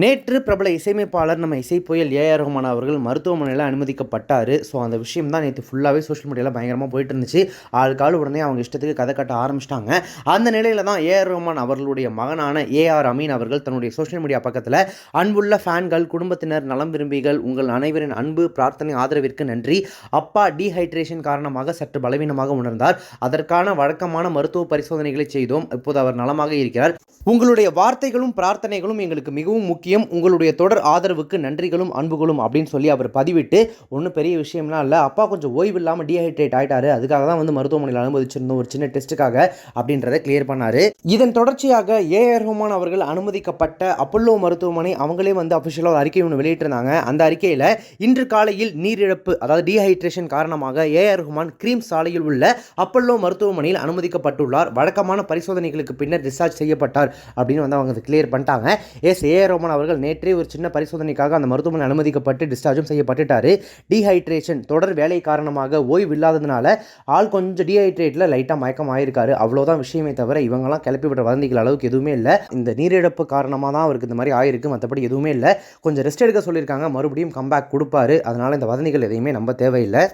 நேற்று பிரபல இசையமைப்பாளர் நம்ம இசை புயல் ஏஆர் ரஹ்மான் அவர்கள் மருத்துவமனையில் அனுமதிக்கப்பட்டார். ஸோ அந்த விஷயம் தான் நேற்று ஃபுல்லாகவே சோஷியல் மீடியாவில் பயங்கரமாக போயிட்டு இருந்துச்சு ஆளுக்கால் உடனே அவங்க இஷ்டத்துக்கு கதை கட்ட ஆரம்பிச்சிட்டாங்க. அந்த நிலையில் தான் ஏஆர் ரஹ்மான் அவர்களுடைய மகனான ஏஆர் அமீன் அவர்கள் தன்னுடைய சோஷியல் மீடியா பக்கத்தில் அன்புள்ள ஃபேன்கள் குடும்பத்தினர் நலம் விரும்பிகள் உங்கள் அனைவரின் அன்பு பிரார்த்தனை ஆதரவிற்கு நன்றி. அப்பா டீஹைட்ரேஷன் காரணமாக சற்று பலவீனமாக உணர்ந்தார். அதற்கான வழக்கமான மருத்துவ பரிசோதனைகளை செய்தோம். இப்போது அவர் நலமாக இருக்கிறார். உங்களுடைய வார்த்தைகளும் பிரார்த்தனைகளும் எங்களுக்கு மிகவும் முக்கியம். உங்களுடைய தொடர் ஆதரவுக்கு நன்றிகளும் அன்புகளும் அப்படின்னு சொல்லி அவர் பதிவிட்டு ஒன்றும் பெரிய விஷயம்லாம் இல்லை. அப்பா கொஞ்சம் ஓய்வு இல்லாமல் டீஹைட்ரேட் ஆகிட்டாரு அதுக்காக தான் வந்து மருத்துவமனையில் அனுமதிச்சிருந்தோம் ஒரு சின்ன டெஸ்ட்டுக்காக அப்படின்றத கிளியர் பண்ணார். இதன் தொடர்ச்சியாக ஏஆர் ரஹ்மான் அவர்கள் அனுமதிக்கப்பட்ட அப்பல்லோ மருத்துவமனை அவங்களே வந்து அஃபிஷியலாக ஒரு அறிக்கை ஒன்று வெளியிட்டிருந்தாங்க. அந்த அறிக்கையில் இன்று காலையில் நீரிழப்பு அதாவது டீஹைட்ரேஷன் காரணமாக ஏஆர் ரஹ்மான் கிரீம் சாலையில் உள்ள அப்பல்லோ மருத்துவமனையில் அனுமதிக்கப்பட்டுள்ளார். வழக்கமான பரிசோதனைகளுக்கு பின்னர் டிஸ்சார்ஜ் செய்யப்பட்டார். அப்படின்னு வந்து அவங்க கிளியர் பண்ணிட்டாங்க. எஸ். ஏ ரோமன் அவர்கள் நேற்றே ஒரு சின்ன பரிசோதனைக்காக அந்த மருத்துவமனை அனுமதிக்கப்பட்டு டிஸ்சார்ஜும் செய்யப்பட்டுட்டாரு. டீஹைட்ரேஷன் தொடர் வேலை காரணமாக ஓய்வு இல்லாததுனால ஆள் கொஞ்சம் டீஹைட்ரேட்டில் லைட்டாக மயக்கம் ஆயிருக்காரு. அவ்வளோதான் விஷயமே தவிர இவங்கெல்லாம் கிளப்பி விட்ட வதந்திகள் அளவுக்கு எதுவுமே இல்லை. இந்த நீரிழப்பு காரணமாக தான் அவருக்கு இந்த மாதிரி ஆயிருக்கு. மற்றபடி எதுவுமே இல்லை. கொஞ்சம் ரெஸ்ட் எடுக்க சொல்லியிருக்காங்க. மறுபடியும் கம்பேக் கொடுப்பாரு. அதனால் இந்த வதந்திகள் எதையுமே நம்ப தேவையில்லை.